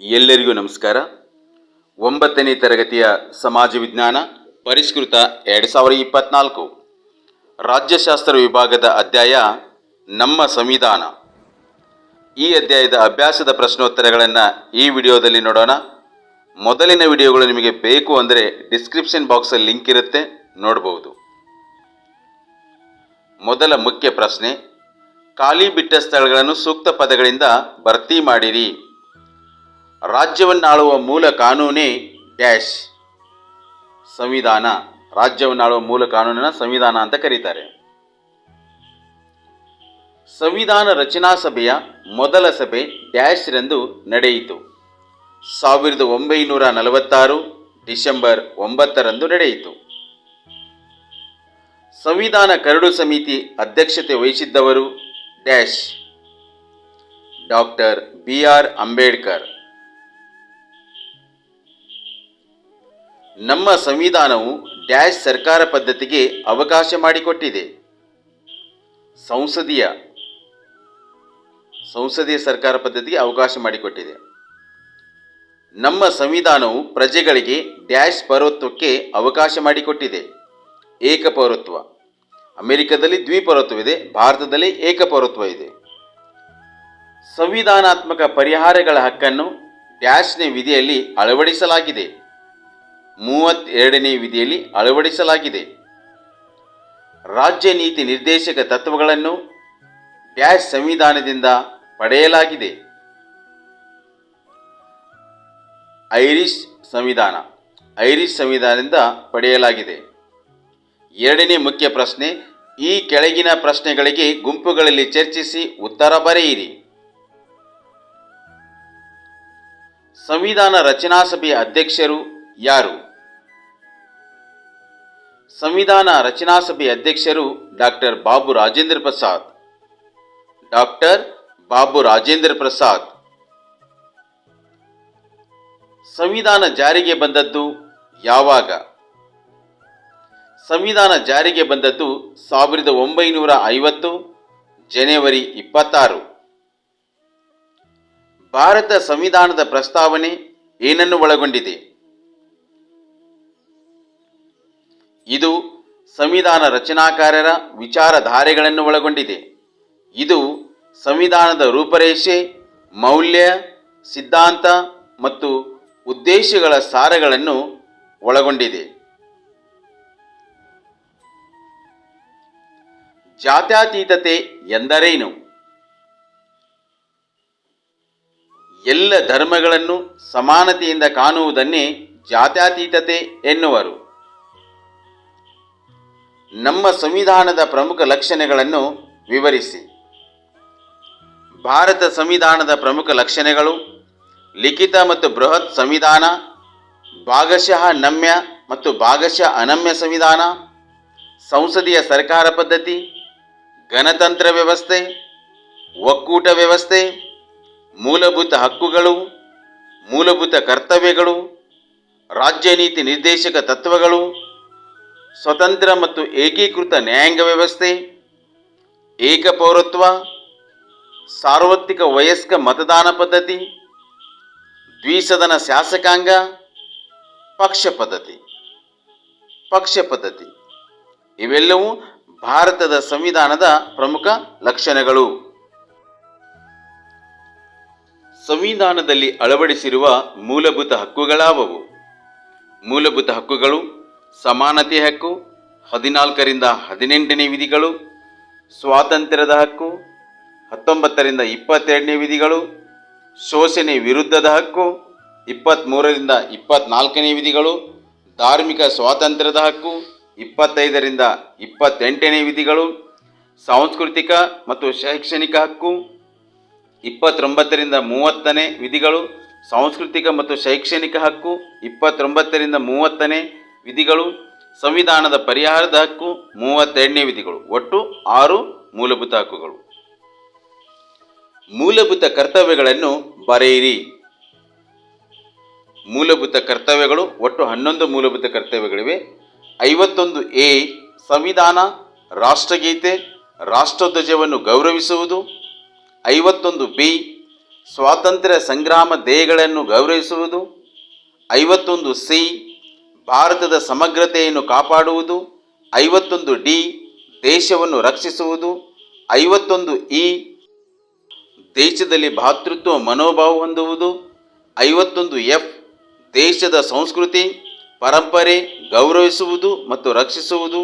ಎಲ್ಲರಿಗೂ ನಮಸ್ಕಾರ. ಒಂಬತ್ತನೇ ತರಗತಿಯ ಸಮಾಜ ವಿಜ್ಞಾನ ಪರಿಷ್ಕೃತ ಎರಡು ಸಾವಿರದ ಇಪ್ಪತ್ನಾಲ್ಕು. ರಾಜ್ಯಶಾಸ್ತ್ರ ವಿಭಾಗದ ಅಧ್ಯಾಯ ನಮ್ಮ ಸಂವಿಧಾನ. ಈ ಅಧ್ಯಾಯದ ಅಭ್ಯಾಸದ ಪ್ರಶ್ನೋತ್ತರಗಳನ್ನು ಈ ವಿಡಿಯೋದಲ್ಲಿ ನೋಡೋಣ. ಮೊದಲಿನ ವಿಡಿಯೋಗಳು ನಿಮಗೆ ಬೇಕು ಅಂದರೆ ಡಿಸ್ಕ್ರಿಪ್ಷನ್ ಬಾಕ್ಸಲ್ಲಿ ಲಿಂಕ್ ಇರುತ್ತೆ ನೋಡಬಹುದು ಮೊದಲ ಮುಖ್ಯ ಪ್ರಶ್ನೆ, ಖಾಲಿ ಬಿಟ್ಟ ಸ್ಥಳಗಳನ್ನು ಸೂಕ್ತ ಪದಗಳಿಂದ ಭರ್ತಿ ಮಾಡಿರಿ. ರಾಜ್ಯವನ್ನಾಳುವ ಮೂಲ ಕಾನೂನೇ ಡ್ಯಾಶ್, ಸಂವಿಧಾನ. ರಾಜ್ಯವನ್ನಾಳುವ ಮೂಲ ಕಾನೂನಿನ ಸಂವಿಧಾನ ಅಂತ ಕರೀತಾರೆ. ಸಂವಿಧಾನ ರಚನಾ ಸಭೆಯ ಮೊದಲ ಸಭೆ ಡ್ಯಾಶ್ ರಂದು ನಡೆಯಿತು. ಸಾವಿರದ ಒಂಬೈನೂರ ನಲವತ್ತಾರು ಡಿಸೆಂಬರ್ ಒಂಬತ್ತರಂದು ನಡೆಯಿತು. ಸಂವಿಧಾನ ಕರಡು ಸಮಿತಿ ಅಧ್ಯಕ್ಷತೆ ವಹಿಸಿದ್ದವರು dash doctor B R Ambedkar. ನಮ್ಮ ಸಂವಿಧಾನವು ಡ್ಯಾಶ್ ಸರ್ಕಾರ ಪದ್ಧತಿಗೆ ಅವಕಾಶ ಮಾಡಿಕೊಟ್ಟಿದೆ. ಸಂಸದೀಯ ಸಂಸದೀಯ ಸರ್ಕಾರ ಪದ್ಧತಿಗೆ ಅವಕಾಶ ಮಾಡಿಕೊಟ್ಟಿದೆ. ನಮ್ಮ ಸಂವಿಧಾನವು ಪ್ರಜೆಗಳಿಗೆ ಡ್ಯಾಶ್ ಪೌರತ್ವಕ್ಕೆ ಅವಕಾಶ ಮಾಡಿಕೊಟ್ಟಿದೆ. ಏಕಪೌರತ್ವ ಅಮೆರಿಕದಲ್ಲಿ ದ್ವಿಪೌರತ್ವವಿದೆ, ಭಾರತದಲ್ಲಿ ಏಕಪೌರತ್ವ ಇದೆ ಸಂವಿಧಾನಾತ್ಮಕ ಪರಿಹಾರಗಳ ಹಕ್ಕನ್ನು ಡ್ಯಾಶ್ನ ವಿಧಿಯಲ್ಲಿ ಅಳವಡಿಸಲಾಗಿದೆ. ಮೂವತ್ತೆರಡನೇ ವಿಧಿಯಲ್ಲಿ ಅಳವಡಿಸಲಾಗಿದೆ. ರಾಜ್ಯ ನೀತಿ ನಿರ್ದೇಶಕ ತತ್ವಗಳನ್ನು ಡ್ಯಾಶ್ ಸಂವಿಧಾನದಿಂದ ಪಡೆಯಲಾಗಿದೆ. ಐರಿಷ್ ಸಂವಿಧಾನ ಐರಿಷ್ ಸಂವಿಧಾನದಿಂದ ಪಡೆಯಲಾಗಿದೆ. ಎರಡನೇ ಮುಖ್ಯ ಪ್ರಶ್ನೆ, ಈ ಕೆಳಗಿನ ಪ್ರಶ್ನೆಗಳಿಗೆ ಗುಂಪುಗಳಲ್ಲಿ ಚರ್ಚಿಸಿ ಉತ್ತರ ಬರೆಯಿರಿ. ಸಂವಿಧಾನ ರಚನಾ ಸಭೆಯ ಅಧ್ಯಕ್ಷರು ಯಾರು? ಸಂವಿಧಾನ ರಚನಾ ಸಭೆ ಅಧ್ಯಕ್ಷರು ಡಾಕ್ಟರ್ ಬಾಬು ರಾಜೇಂದ್ರ ಪ್ರಸಾದ್. ಡಾಕ್ಟರ್ ಬಾಬು ರಾಜೇಂದ್ರ ಪ್ರಸಾದ್. ಸಂವಿಧಾನ ಜಾರಿಗೆ ಬಂದದ್ದು ಯಾವಾಗ? ಸಂವಿಧಾನ ಜಾರಿಗೆ ಬಂದದ್ದು ಸಾವಿರದ ಒಂಬೈನೂರ ಐವತ್ತು ಜನವರಿ ಇಪ್ಪತ್ತಾರು. ಭಾರತ ಸಂವಿಧಾನದ ಪ್ರಸ್ತಾವನೆ ಏನನ್ನು ಒಳಗೊಂಡಿದೆ? ಇದು ಸಂವಿಧಾನ ರಚನಾಕಾರರ ವಿಚಾರಧಾರೆಗಳನ್ನು ಒಳಗೊಂಡಿದೆ. ಇದು ಸಂವಿಧಾನದ ರೂಪರೇಷೆ, ಮೌಲ್ಯ, ಸಿದ್ಧಾಂತ ಮತ್ತು ಉದ್ದೇಶಗಳ ಸಾರಗಳನ್ನು ಒಳಗೊಂಡಿದೆ. ಜಾತ್ಯತೀತತೆ ಎಂದರೇನು? ಎಲ್ಲ ಧರ್ಮಗಳನ್ನು ಸಮಾನತೆಯಿಂದ ಕಾಣುವುದನ್ನೇ ಜಾತ್ಯತೀತತೆ ಎನ್ನುವರು. ನಮ್ಮ ಸಂವಿಧಾನದ ಪ್ರಮುಖ ಲಕ್ಷಣಗಳನ್ನು ವಿವರಿಸಿ. ಭಾರತ ಸಂವಿಧಾನದ ಪ್ರಮುಖ ಲಕ್ಷಣಗಳು ಲಿಖಿತ ಮತ್ತು ಬೃಹತ್ ಸಂವಿಧಾನ, ಭಾಗಶಃ ನಮ್ಯ ಮತ್ತು ಭಾಗಶಃ ಅನಮ್ಯ ಸಂವಿಧಾನ, ಸಂಸದೀಯ ಸರ್ಕಾರ ಪದ್ಧತಿ, ಗಣತಂತ್ರ ವ್ಯವಸ್ಥೆ, ಒಕ್ಕೂಟ ವ್ಯವಸ್ಥೆ, ಮೂಲಭೂತ ಹಕ್ಕುಗಳು, ಮೂಲಭೂತ ಕರ್ತವ್ಯಗಳು, ರಾಜ್ಯ ನೀತಿ ನಿರ್ದೇಶಕ ತತ್ವಗಳು ಸ್ವತಂತ್ರ ಮತ್ತು ಏಕೀಕೃತ ನ್ಯಾಯಾಂಗ ವ್ಯವಸ್ಥೆ ಏಕಪೌರತ್ವ ಸಾರ್ವತ್ರಿಕ ವಯಸ್ಕ ಮತದಾನ ಪದ್ಧತಿ, ದ್ವಿಸದನ ಶಾಸಕಾಂಗ, ಪಕ್ಷ ಪದ್ಧತಿ. ಪಕ್ಷ ಪದ್ಧತಿ. ಇವೆಲ್ಲವೂ ಭಾರತದ ಸಂವಿಧಾನದ ಪ್ರಮುಖ ಲಕ್ಷಣಗಳು. ಸಂವಿಧಾನದಲ್ಲಿ ಅಳವಡಿಸಿರುವ ಮೂಲಭೂತ ಹಕ್ಕುಗಳಾವವು? ಮೂಲಭೂತ ಹಕ್ಕುಗಳು ಸಮಾನತೆ ಹಕ್ಕು, ಹದಿನಾಲ್ಕರಿಂದ ಹದಿನೆಂಟನೇ ವಿಧಿಗಳು, ಸ್ವಾತಂತ್ರ್ಯದ ಹಕ್ಕು, ಹತ್ತೊಂಬತ್ತರಿಂದ ಇಪ್ಪತ್ತೆರಡನೇ ವಿಧಿಗಳು, ಶೋಷಣೆ ವಿರುದ್ಧದ ಹಕ್ಕು ಇಪ್ಪತ್ತ್ಮೂರರಿಂದ ಇಪ್ಪತ್ತ್ನಾಲ್ಕನೇ ವಿಧಿಗಳು, ಧಾರ್ಮಿಕ ಸ್ವಾತಂತ್ರ್ಯದ ಹಕ್ಕು, ಇಪ್ಪತ್ತೈದರಿಂದ ಇಪ್ಪತ್ತೆಂಟನೇ ವಿಧಿಗಳು, ಸಾಂಸ್ಕೃತಿಕ ಮತ್ತು ಶೈಕ್ಷಣಿಕ ಹಕ್ಕು, ಇಪ್ಪತ್ತೊಂಬತ್ತರಿಂದ ಮೂವತ್ತನೇ ವಿಧಿಗಳು, ಸಾಂಸ್ಕೃತಿಕ ಮತ್ತು ಶೈಕ್ಷಣಿಕ ಹಕ್ಕು, ಇಪ್ಪತ್ತೊಂಬತ್ತರಿಂದ ಮೂವತ್ತನೇ ವಿಧಿಗಳು, ಸಂವಿಧಾನದ ಪರಿಹಾರದ ಹಕ್ಕು ಮೂವತ್ತೆರಡನೇ ವಿಧಿಗಳು, ಒಟ್ಟು ಆರು ಮೂಲಭೂತ ಹಕ್ಕುಗಳು. ಮೂಲಭೂತ ಕರ್ತವ್ಯಗಳನ್ನು ಬರೆಯಿರಿ. ಮೂಲಭೂತ ಕರ್ತವ್ಯಗಳು, ಒಟ್ಟು ಹನ್ನೊಂದು ಮೂಲಭೂತ ಕರ್ತವ್ಯಗಳಿವೆ. ಐವತ್ತೊಂದು ಎ, ಸಂವಿಧಾನ, ರಾಷ್ಟ್ರಗೀತೆ, ರಾಷ್ಟ್ರಧ್ವಜವನ್ನು ಗೌರವಿಸುವುದು. ಐವತ್ತೊಂದು ಬಿ, ಸ್ವಾತಂತ್ರ್ಯ ಸಂಗ್ರಾಮ ದೇಹಗಳನ್ನು ಗೌರವಿಸುವುದು. ಐವತ್ತೊಂದು ಸಿ ಭಾರತದ ಸಮಗ್ರತೆಯನ್ನು ಕಾಪಾಡುವುದು, ಐವತ್ತೊಂದು ಡಿ ದೇಶವನ್ನು ರಕ್ಷಿಸುವುದು, ಐವತ್ತೊಂದು ಇ ದೇಶದಲ್ಲಿ ಭಾತೃತ್ವ ಮನೋಭಾವ ಹೊಂದುವುದು, ಐವತ್ತೊಂದು ಎಫ್ ದೇಶದ ಸಂಸ್ಕೃತಿ, ಪರಂಪರೆ ಗೌರವಿಸುವುದು ಮತ್ತು ರಕ್ಷಿಸುವುದು,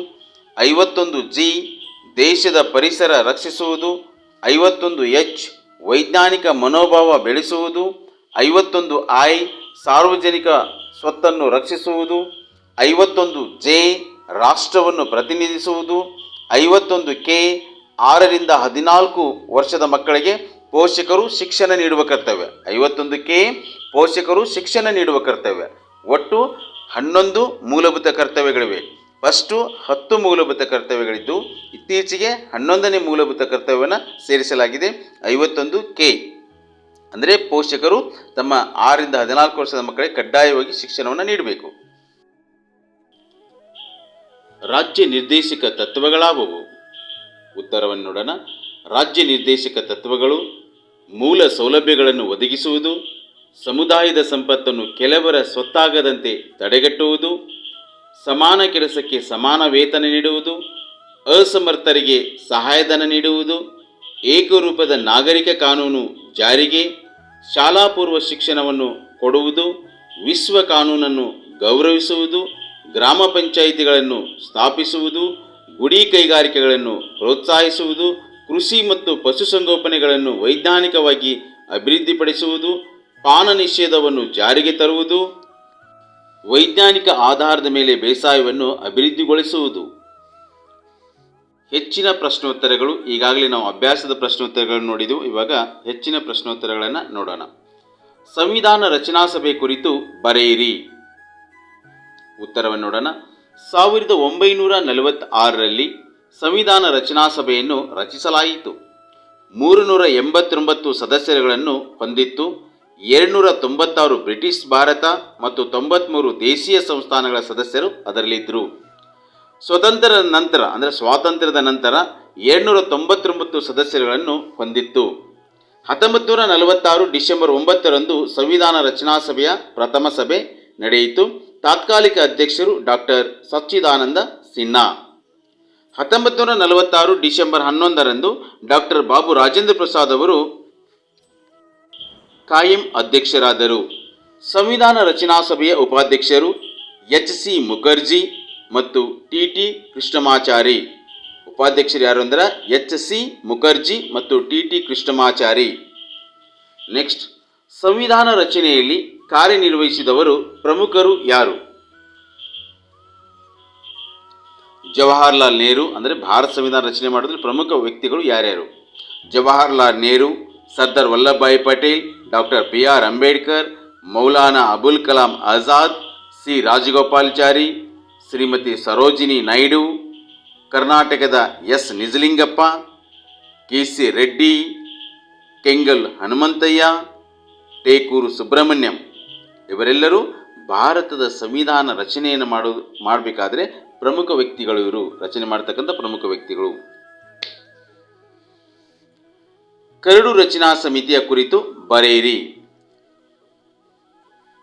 ಐವತ್ತೊಂದು ಜಿ ದೇಶದ ಪರಿಸರ ರಕ್ಷಿಸುವುದು, ಐವತ್ತೊಂದು ಎಚ್ ವೈಜ್ಞಾನಿಕ ಮನೋಭಾವ ಬೆಳೆಸುವುದು, ಐವತ್ತೊಂದು ಐ ಸಾರ್ವಜನಿಕ ಸ್ವತ್ತನ್ನು ರಕ್ಷಿಸುವುದು, ಐವತ್ತೊಂದು ಜೆ ರಾಷ್ಟ್ರವನ್ನು ಪ್ರತಿನಿಧಿಸುವುದು, ಐವತ್ತೊಂದು ಕೆ ಆರರಿಂದ ಹದಿನಾಲ್ಕು ವರ್ಷದ ಮಕ್ಕಳಿಗೆ ಪೋಷಕರು ಶಿಕ್ಷಣ ನೀಡುವ ಕರ್ತವ್ಯ. ಐವತ್ತೊಂದು ಕೆ ಪೋಷಕರು ಶಿಕ್ಷಣ ನೀಡುವ ಕರ್ತವ್ಯ. ಒಟ್ಟು ಹನ್ನೊಂದು ಮೂಲಭೂತ ಕರ್ತವ್ಯಗಳಿವೆ. ಫಸ್ಟು ಹತ್ತು ಮೂಲಭೂತ ಕರ್ತವ್ಯಗಳಿದ್ದು, ಇತ್ತೀಚೆಗೆ ಹನ್ನೊಂದನೇ ಮೂಲಭೂತ ಕರ್ತವ್ಯವನ್ನು ಸೇರಿಸಲಾಗಿದೆ. ಐವತ್ತೊಂದು ಕೆ ಅಂದರೆ ಪೋಷಕರು ತಮ್ಮ ಆರರಿಂದ ಹದಿನಾಲ್ಕು ವರ್ಷದ ಮಕ್ಕಳಿಗೆ ಕಡ್ಡಾಯವಾಗಿ ಶಿಕ್ಷಣವನ್ನು ನೀಡಬೇಕು. ರಾಜ್ಯ ನಿರ್ದೇಶಕ ತತ್ವಗಳಾವುವು? ಉತ್ತರವನ್ನು ನೋಡೋಣ. ರಾಜ್ಯ ನಿರ್ದೇಶಕ ತತ್ವಗಳು ಮೂಲ ಸೌಲಭ್ಯಗಳನ್ನು ಒದಗಿಸುವುದು, ಸಮುದಾಯದ ಸಂಪತ್ತನ್ನು ಕೆಲವರ ಸ್ವತ್ತಾಗದಂತೆ ತಡೆಗಟ್ಟುವುದು, ಸಮಾನ ಕೆಲಸಕ್ಕೆ ಸಮಾನ ವೇತನ ನೀಡುವುದು, ಅಸಮರ್ಥರಿಗೆ ಸಹಾಯಧನ ನೀಡುವುದು, ಏಕರೂಪದ ನಾಗರಿಕ ಕಾನೂನು ಜಾರಿಗೆ ಶಾಲಾ ಪೂರ್ವ ಶಿಕ್ಷಣವನ್ನು ಕೊಡುವುದು, ವಿಶ್ವ ಕಾನೂನನ್ನು ಗೌರವಿಸುವುದು, ಗ್ರಾಮ ಪಂಚಾಯಿತಿಗಳನ್ನು ಸ್ಥಾಪಿಸುವುದು, ಗುಡಿ ಕೈಗಾರಿಕೆಗಳನ್ನು ಪ್ರೋತ್ಸಾಹಿಸುವುದು, ಕೃಷಿ ಮತ್ತು ಪಶುಸಂಗೋಪನೆಗಳನ್ನು ವೈಜ್ಞಾನಿಕವಾಗಿ ಅಭಿವೃದ್ಧಿಪಡಿಸುವುದು, ಪಾನ ನಿಷೇಧವನ್ನು ಜಾರಿಗೆ ತರುವುದು, ವೈಜ್ಞಾನಿಕ ಆಧಾರದ ಮೇಲೆ ಬೇಸಾಯವನ್ನು ಅಭಿವೃದ್ಧಿಗೊಳಿಸುವುದು. ಹೆಚ್ಚಿನ ಪ್ರಶ್ನೋತ್ತರಗಳು, ಈಗಾಗಲೇ ನಾವು ಅಭ್ಯಾಸದ ಪ್ರಶ್ನೋತ್ತರಗಳನ್ನು ನೋಡಿದೆವು, ಇವಾಗ ಹೆಚ್ಚಿನ ಪ್ರಶ್ನೋತ್ತರಗಳನ್ನು ನೋಡೋಣ. ಸಂವಿಧಾನ ರಚನಾ ಸಭೆ ಕುರಿತು ಬರೆಯಿರಿ. ಉತ್ತರವನ್ನು ನೋಡೋಣ. ಸಾವಿರದ ಒಂಬೈನೂರ ನಲವತ್ತಾರರಲ್ಲಿ ಸಂವಿಧಾನ ರಚನಾ ಸಭೆಯನ್ನು ರಚಿಸಲಾಯಿತು. ಮೂರುನೂರ ಎಂಬತ್ತೊಂಬತ್ತು ಸದಸ್ಯರುಗಳನ್ನು ಹೊಂದಿತ್ತು. ಎರಡುನೂರ ತೊಂಬತ್ತಾರು ಬ್ರಿಟಿಷ್ ಭಾರತ ಮತ್ತು ತೊಂಬತ್ತ್ಮೂರು ದೇಶೀಯ ಸಂಸ್ಥಾನಗಳ ಸದಸ್ಯರು ಅದರಲ್ಲಿದ್ದರು. ಸ್ವತಂತ್ರದ ನಂತರ, ಅಂದರೆ ಸ್ವಾತಂತ್ರ್ಯದ ನಂತರ ಏಳ್ನೂರ ತೊಂಬತ್ತೊಂಬತ್ತು ಸದಸ್ಯರುಗಳನ್ನು ಹೊಂದಿತ್ತು. ಹತ್ತೊಂಬತ್ತು ನೂರ ನಲವತ್ತಾರು ಡಿಸೆಂಬರ್ ಒಂಬತ್ತರಂದು ಸಂವಿಧಾನ ರಚನಾ ಸಭೆಯ ಪ್ರಥಮ ಸಭೆ ನಡೆಯಿತು. ತಾತ್ಕಾಲಿಕ ಅಧ್ಯಕ್ಷರು ಡಾಕ್ಟರ್ ಸಚ್ಚಿದಾನಂದ ಸಿನ್ಹಾ. ಹತ್ತೊಂಬತ್ತು ನೂರ ನಲವತ್ತಾರು ಡಿಸೆಂಬರ್ ಹನ್ನೊಂದರಂದು ಡಾಕ್ಟರ್ ಬಾಬು ರಾಜೇಂದ್ರ ಪ್ರಸಾದ್ ಅವರು ಕಾಯಂ ಅಧ್ಯಕ್ಷರಾದರು. ಸಂವಿಧಾನ ರಚನಾ ಸಭೆಯ ಉಪಾಧ್ಯಕ್ಷರು ಎಚ್ ಸಿ ಮುಖರ್ಜಿ ಮತ್ತು ಟಿ ಟಿ ಕೃಷ್ಣಮಾಚಾರಿ. ಉಪಾಧ್ಯಕ್ಷರು ಯಾರು ಅಂದ್ರೆ ಎಚ್ ಸಿ ಮುಖರ್ಜಿ ಮತ್ತು ಟಿ ಟಿ ಕೃಷ್ಣಮಾಚಾರಿ. ನೆಕ್ಸ್ಟ್, ಸಂವಿಧಾನ ರಚನೆಯಲ್ಲಿ ಕಾರ್ಯನಿರ್ವಹಿಸಿದವರು ಪ್ರಮುಖರು ಯಾರು? ಜವಾಹರ್ಲಾಲ್ ನೆಹರು, ಅಂದರೆ ಭಾರತ ಸಂವಿಧಾನ ರಚನೆ ಮಾಡೋದ್ರಲ್ಲಿ ಪ್ರಮುಖ ವ್ಯಕ್ತಿಗಳು ಯಾರ್ಯಾರು? Jawaharlal Nehru, Sardar Vallabhbhai Patel, doctor B R Ambedkar, Maulana Abul Kalam Azad, C. Rajagopalachari Shrimati Sarojini Naidu, ಕರ್ನಾಟಕದ S Nijalingappa K C Reddy, Kengal Hanumanthaiah, Tekur Subrahmanyam. ಇವರೆಲ್ಲರೂ ಭಾರತದ ಸಂವಿಧಾನ ರಚನೆಯನ್ನು ಮಾಡೋದು ಮಾಡಬೇಕಾದ್ರೆ ಪ್ರಮುಖ ವ್ಯಕ್ತಿಗಳು ಇವರು. ರಚನೆ ಮಾಡ್ತಕ್ಕಂಥ ಪ್ರಮುಖ ವ್ಯಕ್ತಿಗಳು. ಕರಡು ರಚನಾ ಸಮಿತಿಯ ಕುರಿತು ಬರೆಯಿರಿ.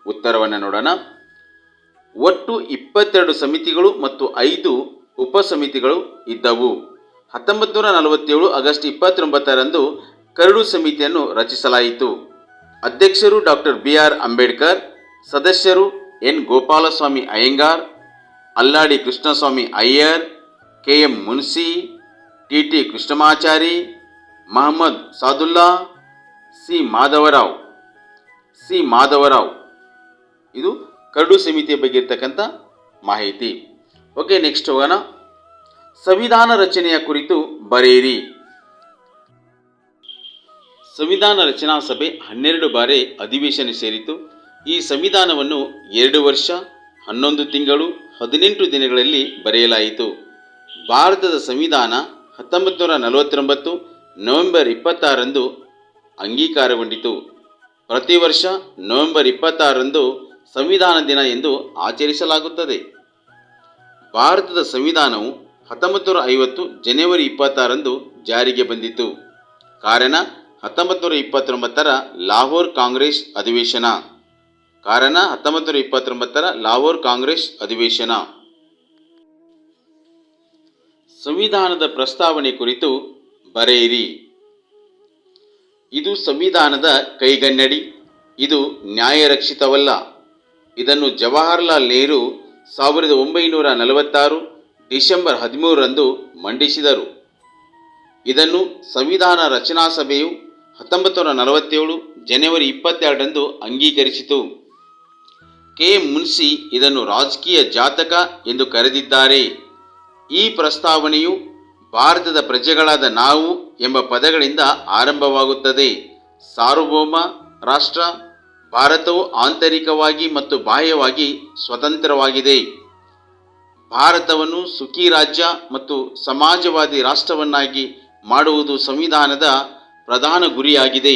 ಉತ್ತರವನ್ನು ನೋಡೋಣ. ಒಟ್ಟು ಇಪ್ಪತ್ತೆರಡು ಸಮಿತಿಗಳು ಮತ್ತು ಐದು ಉಪಸಮಿತಿಗಳು ಇದ್ದವು. ಹತ್ತೊಂಬತ್ತು ನೂರ ನಲವತ್ತೇಳು ಆಗಸ್ಟ್ ಇಪ್ಪತ್ತೊಂಬತ್ತರಂದು ಕರಡು ಸಮಿತಿಯನ್ನು ರಚಿಸಲಾಯಿತು. ಅಧ್ಯಕ್ಷರು ಡಾಕ್ಟರ್ ಬಿ ಆರ್ ಅಂಬೇಡ್ಕರ್, ಸದಸ್ಯರು N. Gopalaswami Ayyangar, Alladi Krishnaswami Iyer, K. M. Munshi, T. T. Krishnamachari, Mohammed Saadulla, C. Madhava Rao. C. Madhava Rao. ಇದು ಕರಡು ಸಮಿತಿಯ ಬಗ್ಗೆ ಇರ್ತಕ್ಕಂಥ ಮಾಹಿತಿ. ಓಕೆ ನೆಕ್ಸ್ಟ್ ಹೋಗೋಣ. ಸಂವಿಧಾನ ರಚನೆಯ ಕುರಿತು ಬರೆಯಿರಿ. ಸಂವಿಧಾನ ರಚನಾ ಸಭೆ ಹನ್ನೆರಡು ಬಾರಿ ಅಧಿವೇಶನ ಸೇರಿತು ಈ ಸಂವಿಧಾನವನ್ನು ಎರಡು ವರ್ಷ, ಹನ್ನೊಂದು ತಿಂಗಳು, ಹದಿನೆಂಟು ದಿನಗಳಲ್ಲಿ ಬರೆಯಲಾಯಿತು. ಭಾರತದ ಸಂವಿಧಾನ ಹತ್ತೊಂಬತ್ತು ನೂರ ನಲವತ್ತೊಂಬತ್ತು ನವೆಂಬರ್ ಇಪ್ಪತ್ತಾರರಂದು ಅಂಗೀಕಾರಗೊಂಡಿತು. ಪ್ರತಿ ವರ್ಷ ನವೆಂಬರ್ ಇಪ್ಪತ್ತಾರರಂದು ಸಂವಿಧಾನ ದಿನ ಎಂದು ಆಚರಿಸಲಾಗುತ್ತದೆ. ಭಾರತದ ಸಂವಿಧಾನವು ಹತ್ತೊಂಬತ್ತು ನೂರ ಐವತ್ತು ಜನವರಿ ಇಪ್ಪತ್ತಾರಂದು ಜಾರಿಗೆ ಬಂದಿತು ಕಾರಣ ಹತ್ತೊಂಬತ್ತು ನೂರ ಇಪ್ಪತ್ತೊಂಬತ್ತರ ಲಾಹೋರ್ ಕಾಂಗ್ರೆಸ್ ಅಧಿವೇಶನ. ಕಾರಣ ಹತ್ತೊಂಬತ್ತು ನೂರ ಇಪ್ಪತ್ತೊಂಬತ್ತರ ಲಾಹೋರ್ ಕಾಂಗ್ರೆಸ್ ಅಧಿವೇಶನ. ಸಂವಿಧಾನದ ಪ್ರಸ್ತಾವನೆ ಕುರಿತು ಬರೆಯಿರಿ. ಇದು ಸಂವಿಧಾನದ ಕೈಗನ್ನಡಿ, ಇದು ನ್ಯಾಯರಕ್ಷಿತವಲ್ಲ. ಇದನ್ನು ಜವಾಹರ್ಲಾಲ್ ನೆಹರು ಸಾವಿರದ ಒಂಬೈನೂರ ನಲವತ್ತಾರು ಡಿಸೆಂಬರ್ ಹದಿಮೂರರಂದು ಮಂಡಿಸಿದರು. ಇದನ್ನು ಸಂವಿಧಾನ ರಚನಾ ಸಭೆಯು ಹತ್ತೊಂಬತ್ತು ನೂರ ನಲವತ್ತೇಳು ಜನವರಿ ಇಪ್ಪತ್ತೆರಡರಂದು ಅಂಗೀಕರಿಸಿತು. ಕೆ. ಮುನ್ಸಿ ಇದನ್ನು ರಾಜಕೀಯ ಜಾತಕ ಎಂದು ಕರೆದಿದ್ದಾರೆ. ಈ ಪ್ರಸ್ತಾವನೆಯು ಭಾರತದ ಪ್ರಜೆಗಳಾದ ನಾವು ಎಂಬ ಪದಗಳಿಂದ ಆರಂಭವಾಗುತ್ತದೆ. ಸಾರ್ವಭೌಮ ರಾಷ್ಟ್ರ ಭಾರತವು ಆಂತರಿಕವಾಗಿ ಮತ್ತು ಬಾಹ್ಯವಾಗಿ ಸ್ವತಂತ್ರವಾಗಿದೆ. ಭಾರತವನ್ನು ಸುಖಿ ರಾಜ್ಯ ಮತ್ತು ಸಮಾಜವಾದಿ ರಾಷ್ಟ್ರವನ್ನಾಗಿ ಮಾಡುವುದು ಸಂವಿಧಾನದ ಪ್ರಧಾನ ಗುರಿಯಾಗಿದೆ.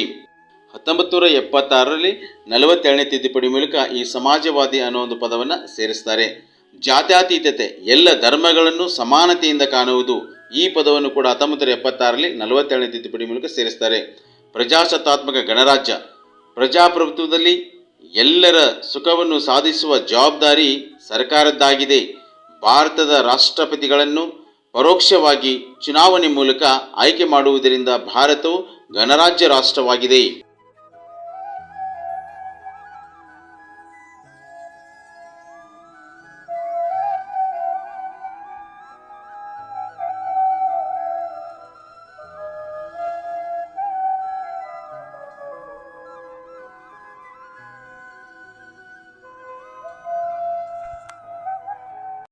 ಹತ್ತೊಂಬತ್ತು ನೂರ ಎಪ್ಪತ್ತಾರರಲ್ಲಿ ನಲವತ್ತೇಳನೇ ತಿದ್ದುಪಡಿ ಮೂಲಕ ಈ ಸಮಾಜವಾದಿ ಅನ್ನೋ ಒಂದು ಪದವನ್ನು ಸೇರಿಸ್ತಾರೆ. ಜಾತ್ಯತೀತತೆ, ಎಲ್ಲ ಧರ್ಮಗಳನ್ನು ಸಮಾನತೆಯಿಂದ ಕಾಣುವುದು ಈ ಪದವನ್ನು ಕೂಡ ಹತ್ತೊಂಬತ್ತು ನೂರ ಎಪ್ಪತ್ತಾರರಲ್ಲಿ ನಲವತ್ತೇಳನೇ ತಿದ್ದುಪಡಿ ಮೂಲಕ ಸೇರಿಸ್ತಾರೆ. ಪ್ರಜಾಸತ್ತಾತ್ಮಕ ಗಣರಾಜ್ಯ ಪ್ರಜಾಪ್ರಭುತ್ವದಲ್ಲಿ ಎಲ್ಲರ ಸುಖವನ್ನು ಸಾಧಿಸುವ ಜವಾಬ್ದಾರಿ ಸರ್ಕಾರದ್ದಾಗಿದೆ. ಭಾರತದ ರಾಷ್ಟ್ರಪತಿಗಳನ್ನು ಪರೋಕ್ಷವಾಗಿ ಚುನಾವಣೆ ಮೂಲಕ ಆಯ್ಕೆ ಮಾಡುವುದರಿಂದ ಭಾರತವು ಗಣರಾಜ್ಯ ರಾಷ್ಟ್ರವಾಗಿದೆ.